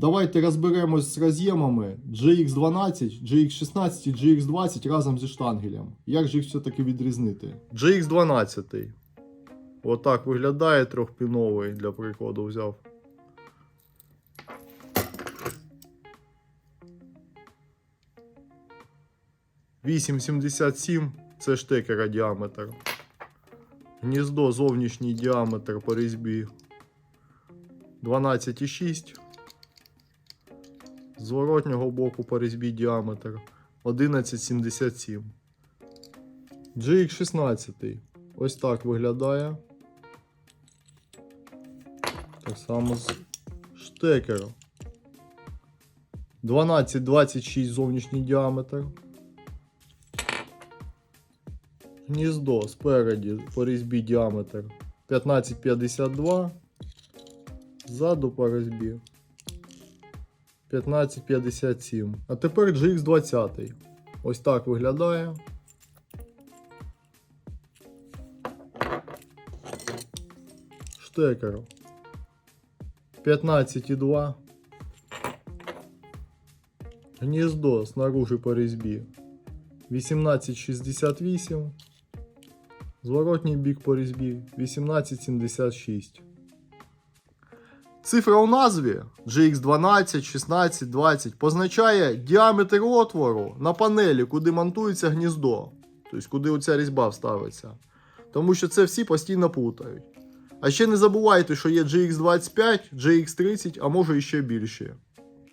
Давайте розберемось з роз'ємами GX12, GX16 і GX20 разом зі штангелем. Як же їх все-таки відрізнити? GX12. Отак виглядає трьохпіновий, для прикладу взяв. Вісім це штекера діаметр. Гніздо зовнішній діаметр по різьбі 12,6. Зворотнього боку по різьбі діаметр 11,77. GX16. Ось так виглядає. Так само з штекером. 12,26 зовнішній діаметр. Гніздо спереді по різьбі діаметр 15,52. Ззаду по різьбі 15,57. А тепер GX20. Ось так виглядає. Штекер 15,2. Гніздо снаружи по різьбі 18,68. Зворотній бік по різьбі 1876. Цифра у назві GX12, 16, 20 позначає діаметр отвору на панелі, куди монтується гніздо. Тобто, куди оця різьба вставиться. Тому що це всі постійно плутають. А ще не забувайте, що є GX25, GX30, а може і ще більше.